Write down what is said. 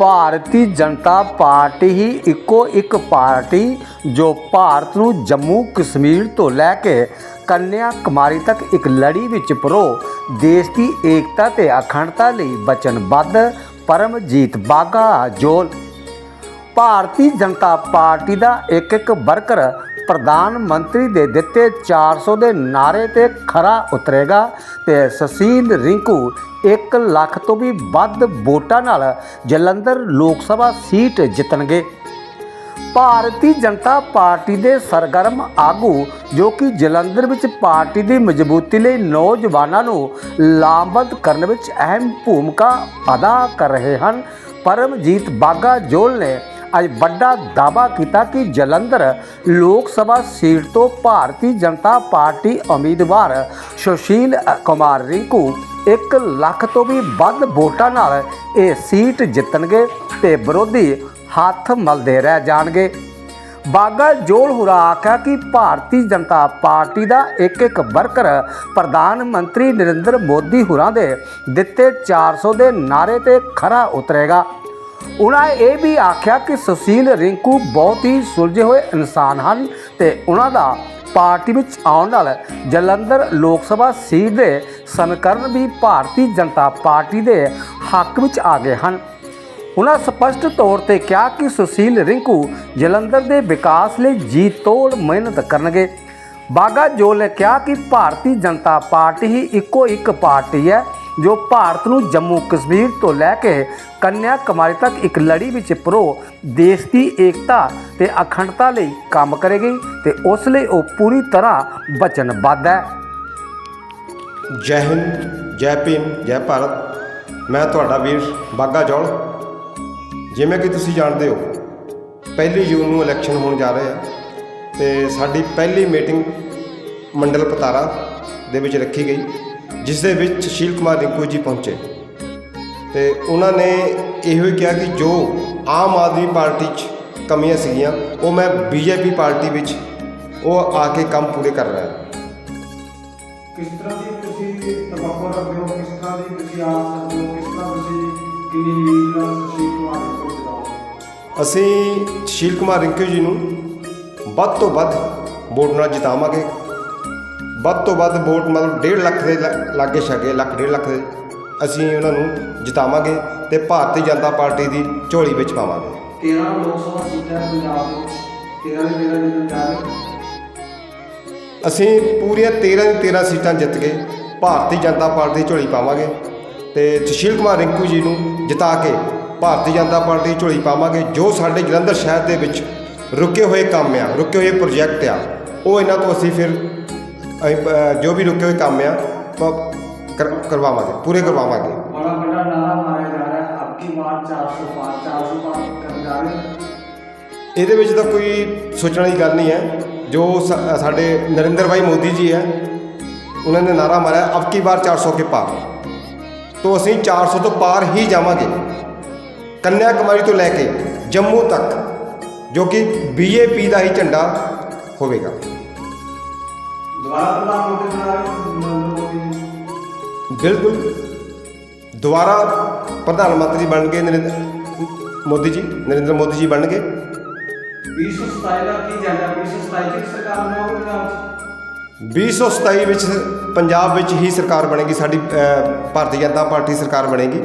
Bharatiya Janata party ਹੀ ਇੱਕੋ ਇੱਕ party ਜੋ ਭਾਰਤ ਨੂੰ ਜੰਮੂ ਕਸ਼ਮੀਰ ਤੋਂ ਲੈ ਕੇ ਕੰਨਿਆ ਕੁਮਾਰੀ ਤੱਕ ਇੱਕ ਲੜੀ ਵਿੱਚ ਪਰੋ, ਦੇਸ਼ ਦੀ ਏਕਤਾ ਤੇ ਅਖੰਡਤਾ ਲਈ ਵਚਨਬੱਧ ਪਰਮਜੀਤ ਬਾਗਾ ਜੋਲ। ਭਾਰਤੀ ਜਨਤਾ ਪਾਰਟੀ ਦਾ ਇੱਕ ਇੱਕ ਵਰਕਰ ਪ੍ਰਧਾਨ ਮੰਤਰੀ ਦੇ ਦਿੱਤੇ 400 ਦੇ ਨਾਰੇ ਤੇ ਖਰਾ ਉਤਰੇਗਾ ਤੇ ਸੁਸ਼ੀਲ ਰਿੰਕੂ 1 ਲੱਖ ਤੋਂ ਵੀ ਵੱਧ ਵੋਟਾਂ ਨਾਲ ਜਲੰਧਰ ਲੋਕ ਸਭਾ ਸੀਟ ਜਿੱਤਣਗੇ। ਭਾਰਤੀ ਜਨਤਾ ਪਾਰਟੀ ਦੇ ਸਰਗਰਮ ਆਗੂ, ਜੋ ਕਿ ਜਲੰਧਰ ਵਿੱਚ ਪਾਰਟੀ ਦੀ ਮਜ਼ਬੂਤੀ ਲਈ ਨੌਜਵਾਨਾਂ ਨੂੰ ਲਾਮਬੰਦ ਕਰਨ ਵਿੱਚ ਅਹਿਮ ਭੂਮਿਕਾ ਅਦਾ ਕਰ ਰਹੇ ਹਨ, ਪਰਮਜੀਤ ਬਾਗਾ ਜੋਲ ਨੇ ਅੱਜ ਵੱਡਾ ਦਾਅਵਾ ਕੀਤਾ ਕਿ ਜਲੰਧਰ ਲੋਕ ਸਭਾ ਸੀਟ ਤੋਂ ਭਾਰਤੀ ਜਨਤਾ ਪਾਰਟੀ ਉਮੀਦਵਾਰ ਸੁਸ਼ੀਲ ਕੁਮਾਰ ਰਿੰਕੂ 1 ਲੱਖ ਤੋਂ ਵੀ ਵੱਧ ਵੋਟਾਂ ਨਾਲ ਇਹ ਸੀਟ ਜਿੱਤਣਗੇ ਤੇ ਵਿਰੋਧੀ ਹੱਥ ਮਲਦੇ ਰਹਿ ਜਾਣਗੇ। ਬਾਗਾ ਜੋਲ ਹੁਰਾ ਆਖਿਆ ਕਿ ਭਾਰਤੀ ਜਨਤਾ ਪਾਰਟੀ ਦਾ ਇੱਕ ਇੱਕ ਵਰਕਰ ਪ੍ਰਧਾਨ ਮੰਤਰੀ ਨਰਿੰਦਰ ਮੋਦੀ ਹੁਰਾਂ ਦੇ ਦਿੱਤੇ 400 ਦੇ ਨਾਰੇ ਤੇ ਖਰਾ ਉਤਰੇਗਾ। ਉਹਨਾਂ ਇਹ ਵੀ ਆਖਿਆ ਕਿ ਸੁਸ਼ੀਲ ਰਿੰਕੂ ਬਹੁਤ ਹੀ ਸੁਲਝੇ ਹੋਏ ਇਨਸਾਨ ਹਨ ਤੇ ਉਹਨਾਂ ਦਾ ਪਾਰਟੀ ਵਿੱਚ ਆਉਣ ਨਾਲ ਜਲੰਧਰ ਲੋਕ ਸਭਾ ਸੀਟ ਦੇ ਸਮੀਕਰਨ ਵੀ ਭਾਰਤੀ ਜਨਤਾ ਪਾਰਟੀ ਦੇ ਹੱਕ ਵਿੱਚ ਆ ਗਏ ਹਨ। ਉਹਨਾਂ ਸਪਸ਼ਟ ਤੌਰ ਤੇ ਕਿਹਾ ਕਿ ਸੁਸ਼ੀਲ ਰਿੰਕੂ ਜਲੰਧਰ ਦੇ ਵਿਕਾਸ ਲਈ ਜੀ ਤੋੜ ਮਿਹਨਤ ਕਰਨਗੇ। ਬਾਗਾ ਜੋਲ ਨੇ ਕਿਹਾ ਕਿ ਭਾਰਤੀ ਜਨਤਾ ਪਾਰਟੀ ਹੀ ਇੱਕੋ ਇੱਕ ਪਾਰਟੀ ਹੈ। ਜੋ ਭਾਰਤ ਨੂੰ ਜੰਮੂ ਕਸ਼ਮੀਰ ਤੋਂ ਲੈ ਕੇ ਕੰਨਿਆ ਕੁਮਾਰੀ ਤੱਕ ਇੱਕ ਲੜੀ ਵਿੱਚ ਪਰੋ, ਦੇਸ਼ ਦੀ ਏਕਤਾ ਤੇ ਅਖੰਡਤਾ ਲਈ ਕੰਮ ਕਰੇਗੀ ਤੇ ਉਸ ਲਈ ਉਹ ਪੂਰੀ ਤਰ੍ਹਾਂ ਵਚਨਬੱਧ ਹੈ। ਜੈ ਹਿੰਦ, ਜੈ ਭੀਮ, ਜੈ ਭਾਰਤ। ਮੈਂ ਤੁਹਾਡਾ ਵੀਰ ਬਾਗਾ ਜੋਲ ਜਿਵੇਂ ਕਿ ਤੁਸੀਂ ਜਾਣਦੇ ਹੋ, ਪਹਿਲੀ ਜੂਨ ਨੂੰ ਇਲੈਕਸ਼ਨ ਹੋਣ ਜਾ ਰਹੇ ਆ ਤੇ ਸਾਡੀ ਪਹਿਲੀ ਮੀਟਿੰਗ ਮੰਡਲ ਪਤਾਰਾ ਦੇ ਵਿੱਚ ਰੱਖੀ ਗਈ। ਜਿਸ ਦੇ ਵਿੱਚ ਸੁਸ਼ੀਲ ਕੁਮਾਰ ਰਿੰਕੂ ਜੀ ਪਹੁੰਚੇ। ਤੇ ਉਹਨਾਂ ਨੇ ਇਹੋ ਹੀ ਕਿਹਾ ਕਿ ਜੋ ਆਮ ਆਦਮੀ ਪਾਰਟੀ 'ਚ ਕਮੀਆਂ ਸੀਗੀਆਂ ਉਹ ਮੈਂ ਬੀਜੇਪੀ ਪਾਰਟੀ ਵਿੱਚ ਉਹ ਆ ਕੇ ਕੰਮ ਪੂਰੇ ਕਰ ਰਿਹਾ ਕਿਸ ਤਰ੍ਹਾਂ ਦੀ ਤੁਸੀਂ ਤਵੱਕੋ ਰੱਖਦੇ ਹੋ? ਕਿਸ ਤਰ੍ਹਾਂ ਦੀ ਤੁਸੀਂ ਆਸ ਕਰਦੇ ਹੋ? ਕਿਸ ਤਰ੍ਹਾਂ ਤੁਸੀਂ ਕਿੰਨੀ ਲੀਡ ਨਾਲ ਸੁਸ਼ੀਲ ਕੁਮਾਰ ਨੂੰ ਜਿਤਾਓਗੇ ਅਸੀਂ ਸੁਸ਼ੀਲ ਕੁਮਾਰ ਰਿੰਕੂ ਜੀ ਨੂੰ ਵੱਧ ਤੋਂ ਵੱਧ ਵੋਟ ਨਾਲ ਜਿਤਾਵਾਂਗੇ। ਵੱਧ ਤੋਂ ਵੱਧ ਵੋਟ ਮਤਲਬ 1.5 ਲੱਖ ਦੇ ਲਾਗੇ ਛਾਗੇ ਲੱਖ 1.5 ਲੱਖ ਦੇ ਅਸੀਂ ਉਹਨਾਂ ਨੂੰ ਜਿਤਾਵਾਂਗੇ ਤੇ ਭਾਰਤੀ ਜਨਤਾ ਪਾਰਟੀ ਦੀ ਝੋਲੀ ਵਿੱਚ ਪਾਵਾਂਗੇ। 13 ਲੋਕ ਸਭਾ ਸੀਟਾਂ ਪੰਜਾਬ ਦੇ ਵਿੱਚ 13 ਦੇ 13 ਜਿੱਤਣ ਜਾ ਰਹੇ ਅਸੀਂ ਪੂਰੀਆਂ 13 ਦੀ 13 ਸੀਟਾਂ ਜਿੱਤ ਕੇ ਭਾਰਤੀ ਜਨਤਾ ਪਾਰਟੀ ਦੀ ਝੋਲੀ ਪਾਵਾਂਗੇ ਤੇ ਸੁਸ਼ੀਲ ਕੁਮਾਰ ਰਿੰਕੂ ਜੀ ਨੂੰ ਜਿਤਾ ਕੇ ਭਾਰਤੀ ਜਨਤਾ ਪਾਰਟੀ ਝੋਲੀ ਪਾਵਾਂਗੇ ਜੋ ਸਾਡੇ ਜਲੰਧਰ ਸ਼ਹਿਰ ਦੇ ਵਿੱਚ ਰੁਕੇ ਹੋਏ ਕੰਮ ਆ ਰੁਕੇ ਹੋਏ ਪ੍ਰੋਜੈਕਟ ਆ ਉਹ ਇਹਨਾਂ ਤੋਂ ਅਸੀਂ ਫਿਰ ਅਸੀਂ, ਜੋ ਵੀ ਰੁਕੇ ਹੋਏ ਕੰਮ ਆ ਕਰਵਾਵਾਂਗੇ ਪੂਰੇ ਕਰਵਾਵਾਂਗੇ। ਬੜਾ ਵੱਡਾ ਨਾਰਾ ਮਾਰਿਆ ਜਾ ਰਿਹਾ ਹੈ ਆਪਕੀ ਵਾਰ 400 ਪਾਰ 400 ਪਾਰ ਕਰਨ ਜਾ ਰਹੇ ਇਹਦੇ ਵਿੱਚ ਤਾਂ ਕੋਈ ਸੋਚਣ ਦੀ ਗੱਲ ਨਹੀਂ ਹੈ। ਜੋ ਸਾਡੇ ਨਰਿੰਦਰ ਭਾਈ ਮੋਦੀ ਜੀ ਹੈ ਉਹਨਾਂ ਨੇ ਨਾਰਾ ਮਾਰਿਆ ਅਬ ਕੀ ਵਾਰ 400 ਕੇ ਪਾਰ। ਤੋਂ ਅਸੀਂ 400 ਤੋਂ ਪਾਰ ਹੀ ਜਾਵਾਂਗੇ। ਕੰਨਿਆ ਕੁਮਾਰੀ ਤੋਂ ਲੈ ਕੇ ਜੰਮੂ ਤੱਕ ਜੋ ਕਿ ਬੀਜੇਪੀ ਦਾ ਹੀ ਝੰਡਾ ਹੋਵੇਗਾ। ਦੁਬਾਰਾ ਪ੍ਰਧਾਨ ਮੰਤਰੀ ਬਣਾ ਰਹੇ ਹੋ ਨਰਿੰਦਰ ਮੋਦੀ ਜੀ ਬਿਲਕੁਲ। ਦੁਬਾਰਾ ਪ੍ਰਧਾਨ ਮੰਤਰੀ ਬਣ ਗਏ ਨਰਿੰਦਰ ਮੋਦੀ ਜੀ ਨਰਿੰਦਰ ਮੋਦੀ ਜੀ ਬਣਨਗੇ 2027 ਦਾ ਕੀ ਏਜੰਡਾ? 2027 ਦੀ ਸਰਕਾਰ 'ਚ। 2027 ਵਿੱਚ ਪੰਜਾਬ ਵਿੱਚ ਹੀ ਸਰਕਾਰ ਬਣੇਗੀ ਸਾਡੀ ਅ, ਭਾਰਤੀ ਜਨਤਾ ਪਾਰਟੀ ਸਰਕਾਰ ਬਣੇਗੀ।